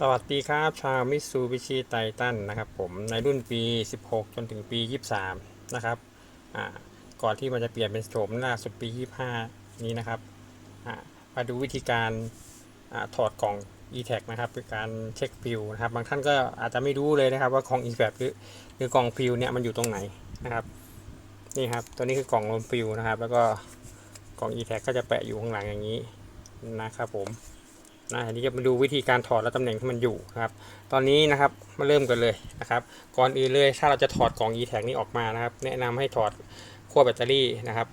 สวัสดีครับชาวมิซูบิชิไททันนะครับผมในรุ่นปี 16 จนถึงปี 23 นะครับก่อนที่มันจะเปลี่ยนเป็นโฉมล่าสุดปี 25 นี้นะครับมาดูวิธีการอถอดกล่อง e-tag นะครับคือการเช็คฟิวนะครับ บางท่านก็อาจจะไม่รู้เลยนะครับว่ากล่อง e-tag หรือหรือกล่องฟิวเนี่ยมันอยู่ตรงไหนนะครับนี่ครับตัวนี้คือกล่องลมฟิวนะครับ แล้วก็กล่อง e-tag ก็จะแปะอยู่ข้างหลังอย่างนี้นะครับผม นะอันนี้จะมาดูวิธีการถอดและตำแหน่งที่มันอยู่นะครับ ตอนนี้นะครับมาเริ่มกันเลยนะครับ ก่อนอื่นเลยถ้าเราจะถอดกล่อง e-tag นี้ออกมานะครับ แนะนำให้ถอดขั้วแบตเตอรี่นะครับ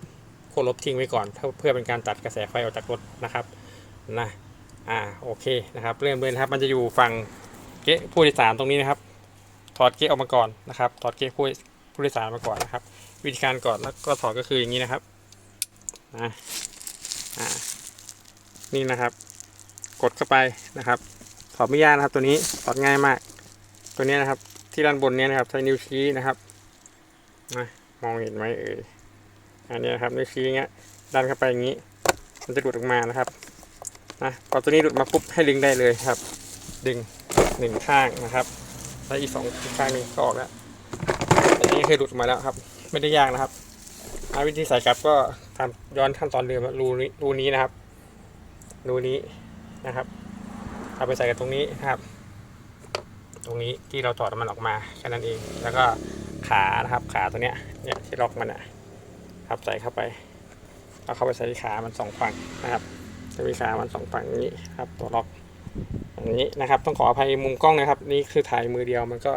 ขั้วลบทิ้งไว้ก่อนเพื่อเพื่อเป็นการตัดกระแสไฟออกจากรถนะครับนะอ่าโอเคนะครับ เริ่มเลยนะครับ มันจะอยู่ฝั่งเก๊ะผู้โดยสารตรงนี้นะครับ ถอดเก๊ะออกมาก่อนนะครับ ถอดเก๊ะผู้ผู้โดยสารมาก่อนนะครับ วิธีการก่อนแล้วก็ถอดก็คืออย่างนี้นะครับนะอ่านี่นะครับ กดเข้าไปนะครับถอดไม่ยากนะครับ ตัวนี้ถอดง่ายมาก ตัวนี้นะครับ ที่ด้านบนนี้นะครับใช้นิ้วชี้นะครับนะมองเห็นไหมเอ่ยอันนี้นะครับนิ้วชี้เงี้ยดันเข้าไปอย่างนี้ มันจะหลุดออกมานะครับนะพอตัวนี้หลุดมาปุ๊บให้ดึงได้เลยครับ ดึงหนึ่งข้างนะครับแล้วอีกสองข้างหนึงก็ออกแล้วอันนี้คือหลุดมาแล้วครับ ไม่ได้ยากนะครับวิธีใส่กลับก็ทำย้อนขั้นตอนเดิมรูนี้รูนี้นะครับรูนี้ นะครับ เอาไปใส่กันตรงนี้นะครับ ตรงนี้ที่เราถอดมันออกมาแค่นั้นเอง แล้วก็ขานะครับขาตัวเนี้ยเนี่ยที่ล็อกมันอะครับใส่เข้าไปเอาเข้าไปใส่ที่ขามันสองฝั่งนะครับใส่ที่ขามันสองฝั่งอย่างนี้ครับ ตัวล็อกอย่างนี้นะครับ ต้องขออภัยมุมกล้องนะครับ นี่คือถ่ายมือเดียวมันก็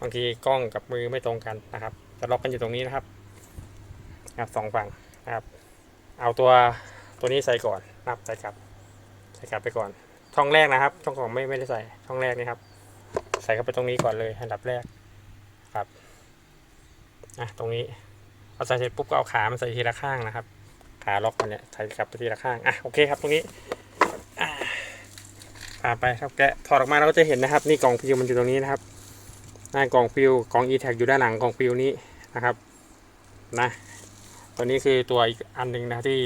บางทีกล้องกับมือไม่ตรงกันนะครับจะล็อกกันอยู่ตรงนี้นะครับครับสองฝั่งนะครับ เอาตัวตัวนี้ใส่ก่อนนะครับใส่กลับ ส่กลับไปก่อน ช่องแรกนะครับ ช่องของไม่ไม่ได้ใส่ ช่องแรกนี่ครับ ใส่เข้าไปตรงนี้ก่อนเลยอันดับแรกครับอะตรงนี้พอใส่เสร็จปุ๊บก็เอาขามันใส่ทีละข้างนะครับ ขาล็อกมันเนี่ยใส่กลับไปทีละข้างอะโอเคครับ ตรงนี้ผ่าไปครับแกะถอดออกมาเราก็จะเห็นนะครับ นี่กล่องฟิวมันอยู่ตรงนี้นะครับหน้ากล่องฟิวกล่อง e-tag อยู่ด้านหลังกล่องฟิวนี้นะครับนะตัวนี้คือตัวอีกอันหนึ่งนะที่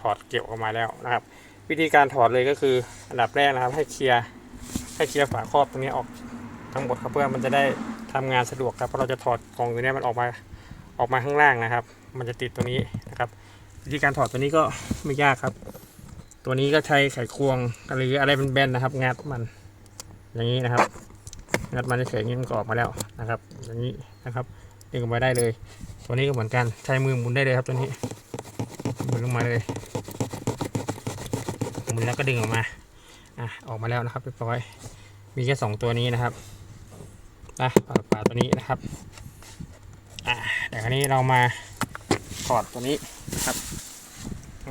ถอดเก็บออกมาแล้วนะครับ วิธีการถอดเลยก็คืออันดับแรกนะครับ ให้เคลียร์ให้เคลียร์ฝาครอบตรงนี้ออกทั้งหมดครับเพื่อมันจะได้ทำงานสะดวกครับเพราะเราจะถอดกล่องตัวนี้มันออกมาออกมาข้างล่างนะครับ มันจะติดตรงนี้นะครับ วิธีการถอดตัวนี้ก็ไม่ยากครับ ตัวนี้ก็ใช้ไขควงหรืออะไรเป็นแบนนะครับ งัดมัน อย่างนี้นะครับ งัดมันเฉยๆอย่างนี้มันก็ออกมาแล้วนะครับ อย่างนี้นะครับดึงออกมาได้เลย ตัวนี้ก็เหมือนกันใช้มือหมุนได้เลยครับตัวนี้หมุนลงมาเลย มุนแล้วก็ดึงออกมาอะออกมาแล้วนะครับเรียบร้อย มีแค่สองตัวนี้นะครับนะฝาฝาตัวนี้นะครับอะเดี๋ยวคราวนี้เรามาถอดตัวนี้นะครับ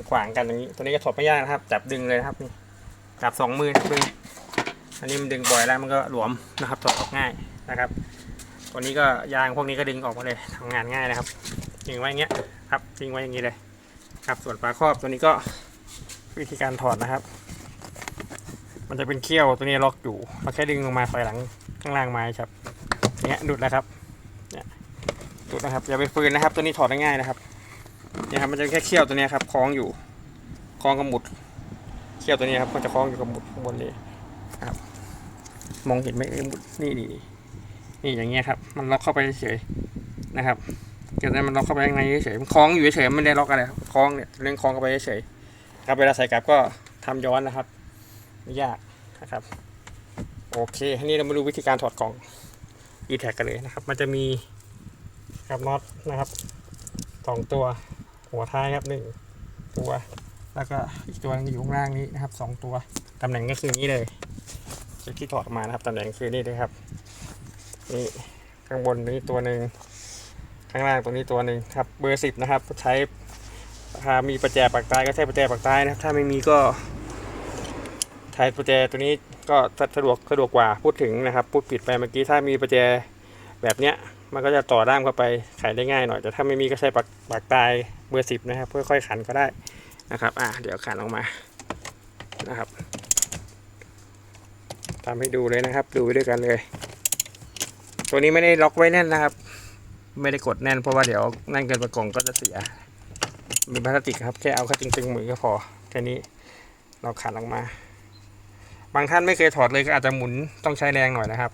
ขวางกันอย่างนี้ ตัวนี้ก็ถอดไม่ยากนะครับ จับดึงเลยนะครับนี่จับสองมือนะครับดึงอันนี้มันดึงบ่อยแล้วมันก็หลวมนะครับถอดออกง่ายนะครับ ตัวนี้ก็ยางพวกนี้ก็ดึงออกมาเลยทำงานง่ายนะครับทิ้งไว้อย่างเงี้ยครับทิ้งไว้อย่างนี้เลยครับส่วนฝาครอบตัวนี้ก็ วิธีการถอดนะครับ มันจะเป็นเขี้ยวตัวนี้ล็อกอยู่เราแค่ดึงลงมาถอยหลังข้างล่างมาครับเนี้ยดุดแล้วครับเนี่ยดุดนะครับอย่าไปฟืนนะครับ ตัวนี้ถอดได้ง่ายนะครับเนี่ยครับมันจะแค่เขี้ยวตัวนี้ครับคล้องอยู่คล้องกับหมุดเขี้ยวตัวนี้ครับมันจะคล้องอยู่กับหมุดข้างบนเลยครับมองเห็นไหมเออหมุดนี่นี่นี่อย่างเงี้ยครับ มันล็อกเข้าไปเฉยนะครับเกิดอะไรมันล็อกเข้าไปข้างในเฉยมันคล้องอยู่เฉยมันไม่ได้ล็อกอะไรคล้องเนี่ยเรื่องคล้องเข้าไปเฉย ครับเวลาใส่กลับก็ทำย้อนนะครับไม่ยากนะครับโอเคทีนี้เรามาดูวิธีการถอดกล่อง e tag กันเลยนะครับ มันจะมีกับน็อตนะครับสองตัวหัวท้ายครับหนึ่งตัว แล้วก็อีกตัวนึงอยู่ข้างล่างนี้นะครับสองตัวตำแหน่งก็คือนี้เลยที่ถอดออกมานะครับตำแหน่งคือนี่เลยครับนี่ข้างบนนี้ตัวหนึ่งข้างล่างตัวนี้ตัวหนึ่งครับเบอร์สิบนะครับใช้ ถ้ามีประแจปากใต้ก็ใช้ประแจปากใต้นะครับ ถ้าไม่มีก็ใช้ประแจตัวนี้ก็สะดวกสะดวกกว่าพูดถึงนะครับพูดผิดไปเมื่อกี้ถ้ามีประแจแบบเนี้ยมันก็จะต่อด้ามเข้าไปไขได้ง่ายหน่อย แต่ถ้าไม่มีก็ใช้ปากปากใต้เบอร์สิบนะครับค่อยๆขันก็ได้นะครับ อะเดี๋ยวขันออกมานะครับทำให้ดูเลยนะครับ ดูไปด้วยกันเลย ตัวนี้ไม่ได้ล็อกไว้แน่นนะครับ ไม่ได้กดแน่นเพราะว่าเดี๋ยวนั่นเกินประกงก็จะเสีย มีพลาสติกครับแค่เอาแค่ตึงๆมือก็พอแค่นี้เราขันออกมา บางท่านไม่เคยถอดเลยก็อาจจะหมุนต้องใช้แรงหน่อยนะครับ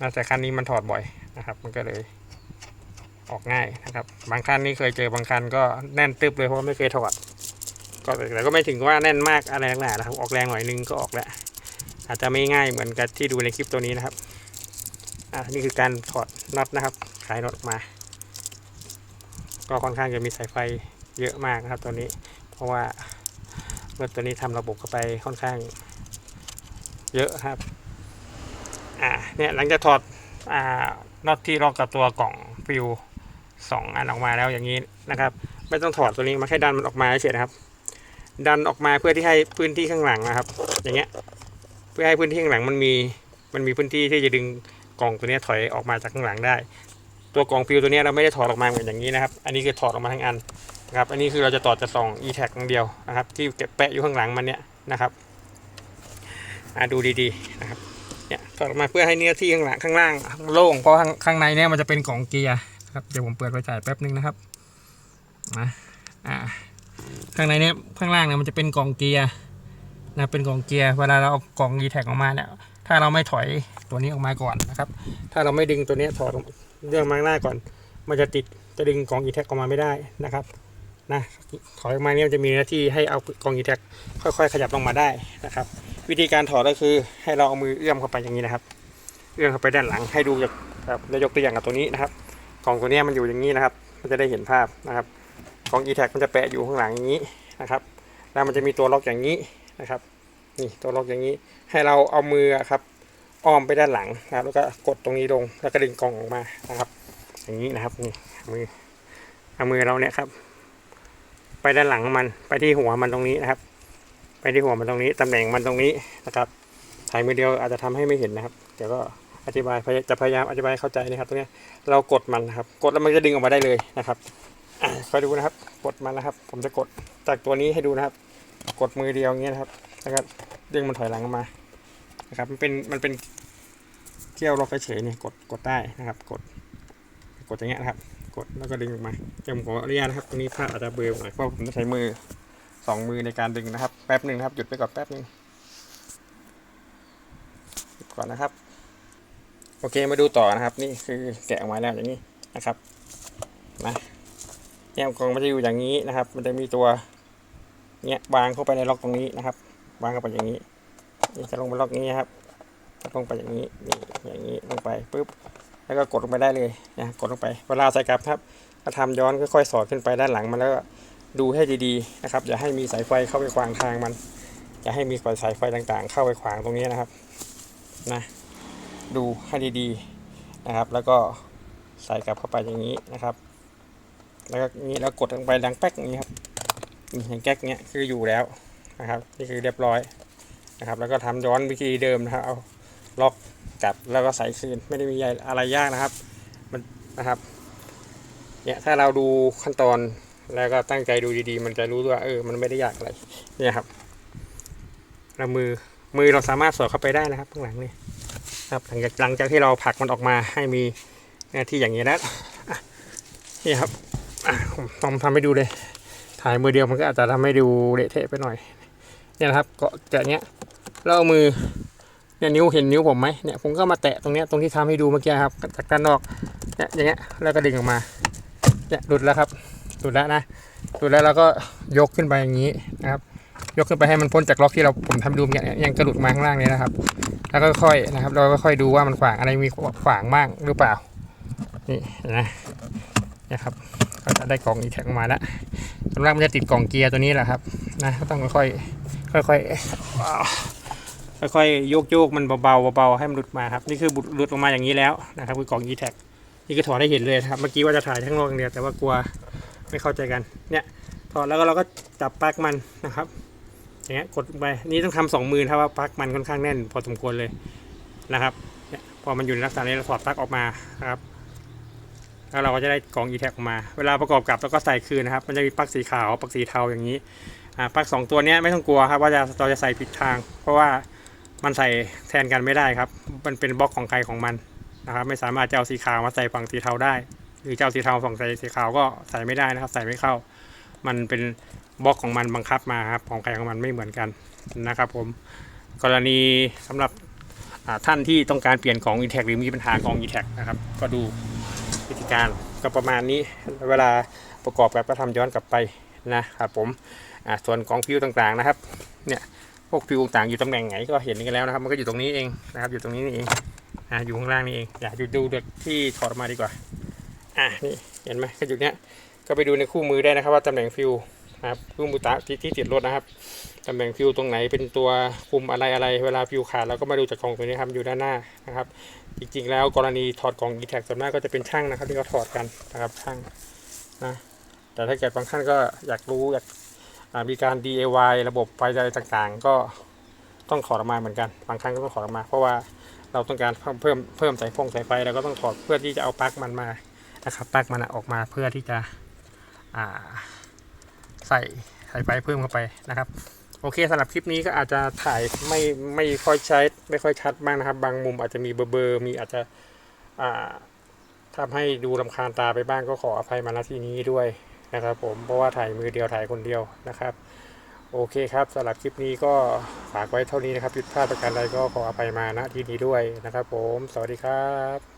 นะแต่คันนี้มันถอดบ่อยนะครับ มันก็เลยออกง่ายนะครับ บางคันนี่เคยเจอบางคันก็แน่นตึบเลยเพราะไม่เคยถอด ก็แต่ก็ไม่ถึงว่าแน่นมากอะไรนักหนานะครับ ออกแรงหน่อยนึงก็ออกแล้วอาจจะไม่ง่ายเหมือนกับที่ดูในคลิปตัวนี้นะครับ อ่านี่คือการถอดน็อตนะครับขายน็อตมา ก็ค่อนข้างจะมีสายไฟเยอะมากนะครับตัวนี้ เพราะว่ารถตัวนี้ทำระบบเข้าไปค่อนข้างเยอะครับ อ่า เนี่ยหลังจากถอด อ่า น็อตที่ล็อกกับตัวกล่องฟิวสองอันออกมาแล้วอย่างนี้นะครับ ไม่ต้องถอดตัวนี้มาแค่ดันมันออกมาเฉยนะครับ ดันออกมาเพื่อที่ให้พื้นที่ข้างหลังนะครับ อย่างเงี้ย เพื่อให้พื้นที่ข้างหลังมันมี มันมีพื้นที่ที่จะดึงกล่องตัวนี้ถอยออกมาจากข้างหลังได้ ตัวกล่องฟิวตัวนี้เราไม่ได้ถอดออกมาเหมือนอย่างนี้นะครับ อันนี้คือถอดออกมาทั้งอันนะครับ อันนี้คือเราจะต่อจากสอง e tag อย่างเดียวนะครับ ที่แปะอยู่ข้างหลังมันเนี้ยนะครับดูดีๆนะครับเนี่ยถอดออกมาเพื่อให้เนื้อที่ข้างหลังข้างล่างโล่งเพราะข้างในเนี่ยมันจะเป็นกล่องเกียร์ครับเดี๋ยวผมเปิดไฟฉายแป๊บนึงนะครับนะอ่าข้างในเนี่ยข้างล่างเนี่ยมันจะเป็นกล่องเกียร์นะเป็นกล่องเกียร์เวลาเราเอากล่อง e tag ออกมาเนี่ยถ้าเราไม่ถอยตัวนี้ออกมาก่อนนะครับ ถ้าเราไม่ดึงตัวนี้ถอดออก เรื่องมาข้างหน้าก่อน มันจะติดจะดึงกล่อง e tag ออกมาไม่ได้นะครับนะถอยออกมาเนี่ยมันจะมีหน้าที่ให้เอากล่อง e tag ค่อยๆ ขยับลงมาได้นะครับ วิธีการถอดก็คือให้เราเอามือเอื้อมเข้าไปอย่างนี้นะครับ เอื้อมเข้าไปด้านหลังให้ดูจากแบบจะยกตัวอย่างกับตัวนี้นะครับ กล่องตัวเนี้ยมันอยู่อย่างนี้นะครับ มันจะได้เห็นภาพนะครับกล่อง e tag มันจะแปะอยู่ข้างหลังอย่างนี้นะครับ แล้วมันจะมีตัวล็อกอย่างนี้นะครับ นี่ตัวล็อกอย่างนี้ ให้เราเอามือครับ อ้อมไปด้านหลังนะครับ แล้วก็กดตรงนี้ลงแล้วก็ดึงกล่องออกมานะครับ อย่างนี้นะครับนี่มือเอามือเราเนี่ยครับ ไปด้านหลังมันไปที่หัวมันตรงนี้นะครับ ไปที่หัวมันตรงนี้ตำแหน่งมันตรงนี้นะครับถ่ายมือเดียวอาจจะทำให้ไม่เห็นนะครับเดี๋ยวก็อธิบายจะพยายามอธิบายให้เข้าใจนะครับตรงนี้เรากดมันนะครับ กดแล้วมันจะดึงออกมาได้เลยนะครับคอยดูนะครับ กดมันนะครับ ผมจะกดจากตัวนี้ให้ดูนะครับ กดมือเดียวอย่างเงี้ยนะครับแล้วก็ดึงมันถอยหลังออกมานะครับมันเป็นมันเป็น เที่ยวล็อกเฉยเนี่ยกดกดได้นะครับ กด กดอย่างเงี้ยนะครับ กดแล้วก็ดึงออกมาเดี๋ยวผมขออนุญาตนะครับตรงนี้ภาพอาจจะเบลอหน่อยเพราะผมต้องใช้มือสองมือในการดึงนะครับแป๊บหนึ่งนะครับหยุดไปก่อนแป๊บหนึ่งหยุดก่อนนะครับ โอเคมาดูต่อนะครับ นี่คือแกะออกมาแล้วอย่างนี้นะครับนะแก้มกลองมันจะอยู่อย่างนี้นะครับ มันจะมีตัวเนี้ยวางเข้าไปในล็อกตรงนี้นะครับ วางเข้าไปอย่างนี้นี่จะลงไปล็อกนี้ครับ ลงไปอย่างนี้นี่อย่างนี้ลงไปปุ๊บแล้วก็กดลงไปได้เลยนะกดลงไป เวลาใส่กลับครับก็ทำย้อนค่อยๆสอดขึ้นไปด้านหลังมันแล้วก็ดูให้ดีๆนะครับ อย่าให้มีสายไฟเข้าไปขวางทางมัน อย่าให้มีสายไฟต่างๆ เข้าไปขวางตรงนี้นะครับนะดูให้ดีๆนะครับ แล้วก็ใส่กลับเข้าไปอย่างนี้นะครับ แล้วก็นี้แล้วกดลงไปดังแป๊กอย่างนี้ครับนี่อย่างแก๊กเนี้ยคืออยู่แล้วนะครับ นี่คือเรียบร้อยนะครับ แล้วก็ทำย้อนวิธีเดิมนะครับเอา ล็อกกลับแล้วก็ใส่คืนไม่ได้มีอะไรยากนะครับ มันนะครับเนี่ยถ้าเราดูขั้นตอนแล้วก็ตั้งใจดูดีๆ มันจะรู้ว่าเออมันไม่ได้ยากอะไรเนี่ยครับเรามือมือเราสามารถสอดเข้าไปได้นะครับข้างหลังนี่ครับหลังจากหลังจากที่เราผลักมันออกมาให้มีหน้าที่อย่างนี้แล้วอะนี่ครับผมลองทำให้ดูเลย ถ่ายมือเดียวมันก็อาจจะทำให้ดูเละเทะไปหน่อยเนี่ยนะครับเกาะแกะเนี้ยแล้วเอามือ เนี่ยนิ้วเห็นนิ้วผมไหมเนี่ยผมก็มาแตะตรงเนี้ยตรงที่ทำให้ดูเมื่อกี้ครับจากด้านนอกเนี่ยอย่างเงี้ยแล้วก็ดึงออกมาเนี่ยหลุดแล้วครับหลุดแล้วนะหลุดแล้วเราก็ยกขึ้นไปอย่างนี้นะครับ ยกขึ้นไปให้มันพ้นจากล็อกที่เราผมทำดูเนี่ยยังกระหลุดมาข้างล่างนี้นะครับ แล้วก็ค่อยนะครับ เราก็ค่อยดูว่ามันขวางอะไรมีขวางบ้างหรือเปล่านี่นะเนี่ยครับก็จะได้กล่องอีแท็กมาแล้วส่วนมากมันจะติดกล่องเกียร์ตัวนี้แหละครับนะก็ต้องค่อยๆค่อย ค่อยๆโยกโยกมันเบาๆเบาๆให้มันหลุดมาครับนี่คือหลุดออกมาอย่างนี้แล้วนะครับคือกล่อง e tag นี่ก็ถอดให้เห็นเลยครับเมื่อกี้ว่าจะถ่ายข้งนอกอย่างเดียวแต่ว่ากลัวไม่เข้าใจกันเนี่ยถอดแล้วก็เราก็จับปลั๊กมันนะครับอย่างเงี้ยกดไปนี่ต้องทำสองมือถ้าว่าปลั๊กมันค่อนข้างแน่น พอสมควรเลยนะครับเนี่ยพอมันอยู่ในลักษณะนี้เราถอดปลั๊กออกมานะครับแล้วเราก็จะได้กล่อง e tag ออกมา เวลาประกอบกับแล้วก็ใส่คืนนะครับ มันจะมีปลั๊กสีขาวปลั๊กสีเทาอย่างนี้อ่าปลั๊กสองตัวนี้ไม่ต้องกลัวครับว่าจะเราจะใส่ผิดทาง เพราะว่า มันใส่แทนกันไม่ได้ครับ มันเป็นบล็อกของใครของมันนะครับไม่สามารถจะเอาสีขาวมาใส่ฝั่งสีเทาได้ หรือจะเอาสีเทาฝั่งใส่สีขาวก็ใส่ไม่ได้นะครับ ใส่ไม่เข้า มันเป็นบล็อกของมันบังคับมาครับของใครของมันไม่เหมือนกันนะครับ ผมกรณีสำหรับท่านที่ต้องการเปลี่ยนของ e-tag หรือมีปัญหาของ e-tag นะครับ ก็ดูวิธีการก็ประมาณนี้เวลาประกอบกับก็ทำย้อนกลับไปนะครับผมส่วนของฟิวต่างๆนะครับเนี่ย วกฟิวต่างอยู่ตำแหน่งไหนก็เห็นกันแล้วนะครับ มันก็อยู่ตรงนี้เองนะครับ อยู่ตรงนี้นี่เองอ่าอยู่ข้างล่างนี่เองอยากดูดูที่ถอดมาดีกว่า อะนี่เห็นไหมก็อยู่เนี้ยก็ไปดูในคู่มือได้นะครับ ว่าตำแหน่งฟิวนะครับคู่มือตาที่ที่ติดรถนะครับตำแหน่งฟิวตรงไหนเป็นตัวคุมอะไรอะไร เวลาฟิวขาดเราก็มาดูจากกล่องตัวนี้ครับอยู่ด้านหน้านะครับ จริงๆ แล้วกรณีถอดกล่อง e-tag ส่วนมากก็จะเป็นช่างนะครับที่เขาถอดกันนะครับช่างนะแต่ถ้าเกิดบางท่านก็อยากรู้อยาก มีการ DIY ระบบไฟอะไรต่างๆ ก็ต้องถอดออกมาเหมือนกัน บางครั้งก็ต้องถอดออกมา เพราะว่าเราต้องการเพิ่มเพิ่มสายฟงสายไฟเราก็ต้องถอดเพื่อที่จะเอาปลั๊กมันมานะครับปลั๊กมันออกมาเพื่อที่จะอ่ใส่สายไฟเพิ่มเข้าไปนะครับ โอเคสำหรับคลิปนี้ก็อาจจะถ่ายไม่ไม่ค่อยใช้ไม่ค่อยชัดบ้างนะครับ บางมุมอาจจะมีเบอร์เบอร์มีอาจจะอ่าทำให้ดูลำคาญตาไปบ้างก็ขออภัยมาณที่นี้ด้วย นะครับผมเพราะว่าถ่ายมือเดียวถ่ายคนเดียวนะครับ โอเคครับสำหรับคลิปนี้ก็ฝากไว้เท่านี้นะครับผิดพลาดประการใดก็ขออภัยมาณที่นี้ด้วยนะครับ ผม สวัสดีครับ